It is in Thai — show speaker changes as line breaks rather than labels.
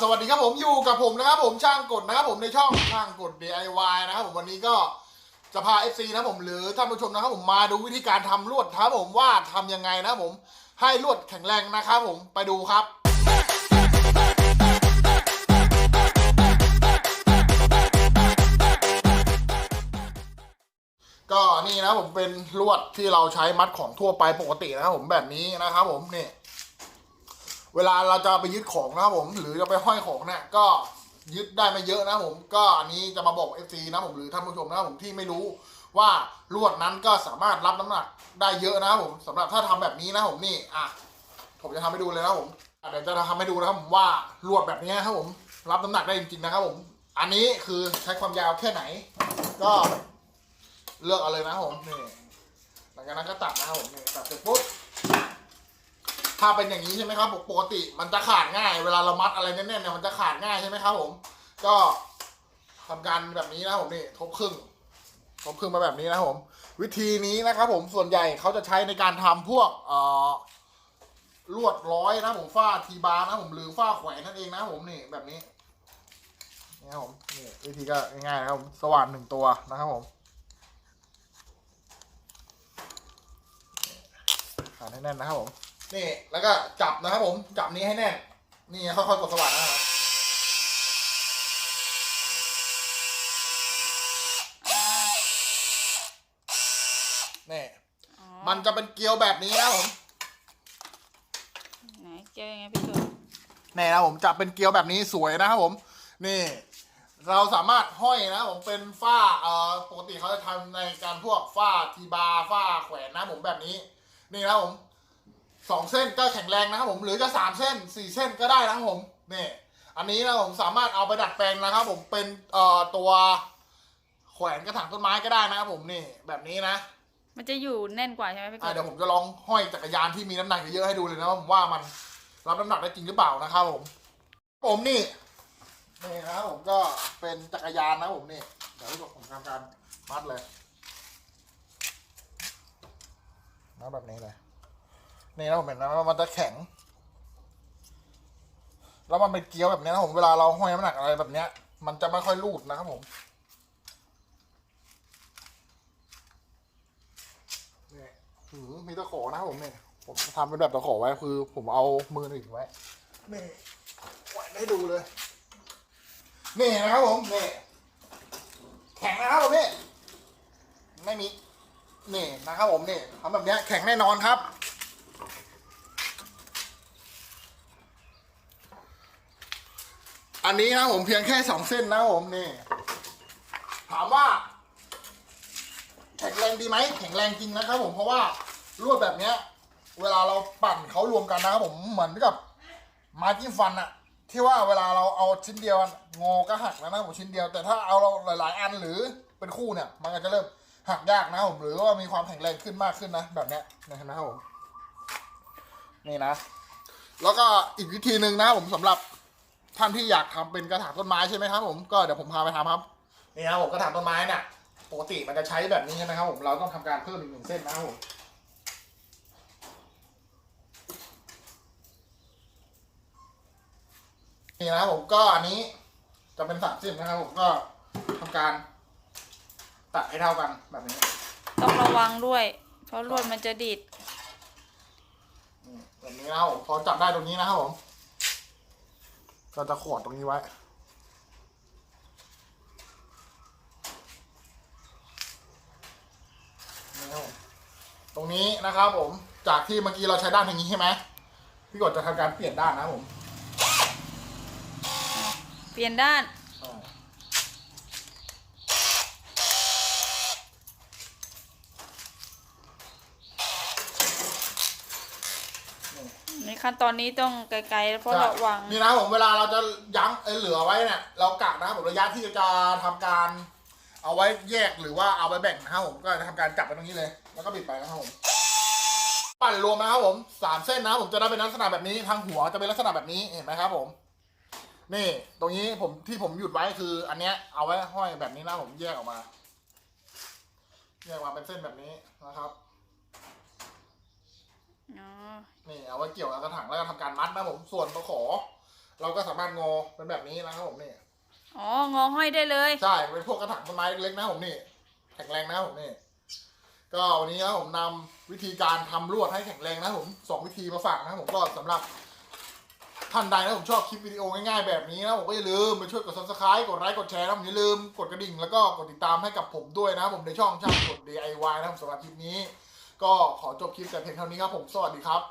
สวัสดีครับผมอยู่กับผมนะครับผมช่างกดนะครับผมในช่องช่างกด DIY นะครับผมวันนี้ก็จะพา FC นะผมหรือท่านผู้ชมนะครับผมมาดูวิธีการทำลวดครับผมว่าทำยังไงนะผมให้ลวดแข็งแรงนะครับผมไปดูครับก็นี่นะผมเป็นลวดที่เราใช้มัดของทั่วไปปกตินะครับผมแบบนี้นะครับผมนี่ เวลาเราจะไปยึดของนะครับผม หรือจะไปห้อยของเนี่ยก็ยึดได้ไม่เยอะนะผม ก็อันนี้จะมาบอก FC นะผมหรือท่านผู้ชมนะผมที่ไม่รู้ว่าลวดนั้นก็สามารถรับน้ำหนักได้เยอะนะครับผมสำหรับถ้าทำแบบนี้นะผมนี่อะผมจะทำให้ดูเลยนะผมเดี๋ยวจะทำให้ดูนะครับผมว่าลวดแบบนี้ครับผม รับน้ำหนักได้จริงๆนะครับผม อันนี้คือใช้ความยาวแค่ไหน ก็เลือกเอาเลยนะผมนี่หลังจากนั้นก็ตัดนะครับผมนี่ตัดเสร็จปุ๊บ ถ้าเป็นอย่างนี้ใช่ไหมครับปกติมันจะขาดง่าย เวลาเรามัดอะไรแน่นๆเนี่ยมันจะขาดง่ายใช่ไหมครับผม ก็ทำการแบบนี้นะผมนี่ทบครึ่งทบครึ่งมาแบบนี้นะผม วิธีนี้นะครับผมส่วนใหญ่เขาจะใช้ในการทำพวกเอ่อลวดร้อยนะผมฝ้าทีบาร์นะผมหรือฝ้าแขวนนั่นเองนะผมนี่แบบนี้นี่ครับผมนี่วิธีก็ง่ายๆนะครับผมสว่านหนึ่งตัวนะครับผมขาดให้แน่นนะครับผม นี่แล้วก็จับนะครับผมจับนี้ให้แน่น นี่ค่อยๆกดสว่านนะครับนี่
อ๋อ
มันจะเป็นเกลียวแบบนี้นะครับผม
ไหนเจอยังไงพี่ชุน
นี่นะครับผมจะเป็นเกลียวแบบนี้สวยนะครับผม นี่ เราสามารถห้อยนะครับผมเป็นฝ้าเอ่อปกติเขาจะทำในการพวกฝ้าทีบาร์ฝ้าแขวนนะครับผมแบบนี้ นี่นะครับผม สองเส้นก็แข็งแรงนะครับผมหรือจะสามเส้นสี่เส้นก็ได้นะครับผมนี่อันนี้นะผมสามารถเอาไปดัดแปลงนะครับ ผมเป็นเอ่อตัวแขวนกระถางต้นไม้ก็ได้นะครับผมนี่แบบนี้นะ
มันจะอยู่แน่นกว่าใช่ไหมพี่
อะ
กุ
เดี๋ยวผมจะลองห้อยจักรยานที่มีน้ำหนักเยอะๆให้ดูเลยนะว่าผมว่ามันรับน้ำหนักได้จริงหรือเปล่านะครับผม ผมนี่นี่นะครับผมก็เป็นจักรยานนะผมนี่เดี๋ยวผมทำการมัดเลยมัดแบบนี้เลย นี่นะผมเห็นนะมันจะแข็ง แล้วมันเป็นเกลียวแบบนี้นะผมเวลาเราห้อยน้ำหนักอะไรแบบเนี้ย มันจะไม่ค่อยรูดนะครับผมนี่หือมีตะขอนะครับผมเนี่ยผมทำเป็นแบบตะขอไว้คือ ผมเอามือหนึ่งไว้นี่ไว้ให้ดูเลย นี่นะครับผมนี่แข็งนะครับผมนี่ไม่มีนี่นะครับผมนี่ทำแบบเนี้ยแข็งแน่นอนครับ อันนี้นะผมเพียงแค่สองเส้นนะผมนี่ ถามว่า แข็งแรงดีไหมแข็งแรงจริงนะครับผมเพราะว่าลวดแบบเนี้ย เวลาเราปั่นเขารวมกันนะครับผมเหมือนกับไม้จิ้มฟันอะที่ว่าเวลาเราเอาชิ้นเดียวงอก็หักแล้วนะผมชิ้นเดียว แต่ถ้าเอาเราหลาย ๆ อันหรือเป็นคู่เนี่ย มันก็จะเริ่มหักยากนะผมหรือว่ามีความแข็งแรงขึ้นมากขึ้นนะแบบเนี้ยนะครับผมนี่นะ แล้วก็อีกวิธีหนึ่งนะผมสำหรับ ท่านที่อยากทำเป็นกระถางต้นไม้ใช่ไหมครับผมก็เดี๋ยวผมพาไปทำครับนี่ครับผมกระถางต้นไม้เนี่ยปกติมันจะใช้แบบนี้ใช่ไหมครับผมเราต้องทำการเพิ่มอีกหนึ่งเส้นนะครับผมนี่นะครับผมก็อันนี้จะเป็นสามเส้นนะครับผมก็ทำการตัดให้เท่ากันแบบนี้
ต้องระวังด้วย เพราะลวดมันจะดีด
นี่แบบนี้นะครับผมพอจับได้ตรงนี้นะครับผม เราจะขอดตรงนี้ไว้นี่ตรงนี้นะครับผม จากที่เมื่อกี้เราใช้ด้านทางนี้ใช่ไหม พี่กดจะทำการเปลี่ยนด้านนะผม
เปลี่ยนด้าน
อ่า
ใน ขั้นตอนนี้ต้องไกลๆเพราะระวัง
นี่นะผมเวลาเราจะยั้งเอ้ยเหลือไว้เนี่ยเรากะนะครับผมระยะที่จะทำการ เอาไว้แยกหรือว่าเอาไว้แบ่งนะครับผมก็จะทำการจับไปตรงนี้เลย แล้วก็บิดไปนะครับผมปั่นรวมนะครับผมสามเส้นนะครับผมจะได้เป็นลักษณะแบบนี้ทางหัวจะเป็นลักษณะแบบนี้เห็นไหมครับผม นี่ ตรงนี้ผมที่ผมหยุดไว้คือ อันเนี้ยเอาไว้ห้อยแบบนี้นะผมแยกออกมา แยกมาเป็นเส้นแบบนี้นะครับ
อ๋อ
นี่เอาไว้เกี่ยวกับกระถางแล้วก็ทำการมัดนะผมส่วนตะขอ เราก็สามารถงอเป็นแบบนี้นะครับผมนี่
อ๋องอห้อยได้เลย
ใช่เป็นพวกกระถางต้นไม้เล็กๆนะผมนี่แข็งแรงนะผมนี่ก็วันนี้นะผมนำวิธีการทำลวดให้แข็งแรงนะผมสองวิธีมาฝากนะผมก็สำหรับท่านใดนะผมชอบคลิปวิดีโอง่ายๆแบบนี้นะผมก็อย่าลืมไปช่วยกด subscribe กดไลค์กดแชร์นะผมอย่าลืมกดกระดิ่งแล้วก็กดติดตามให้กับผมด้วยนะผมในช่องช่างกด DIY นะผมสำหรับคลิปนี้ ก็ขอจบคลิปแต่เพียงเท่านี้ครับผม สวัสดีครับ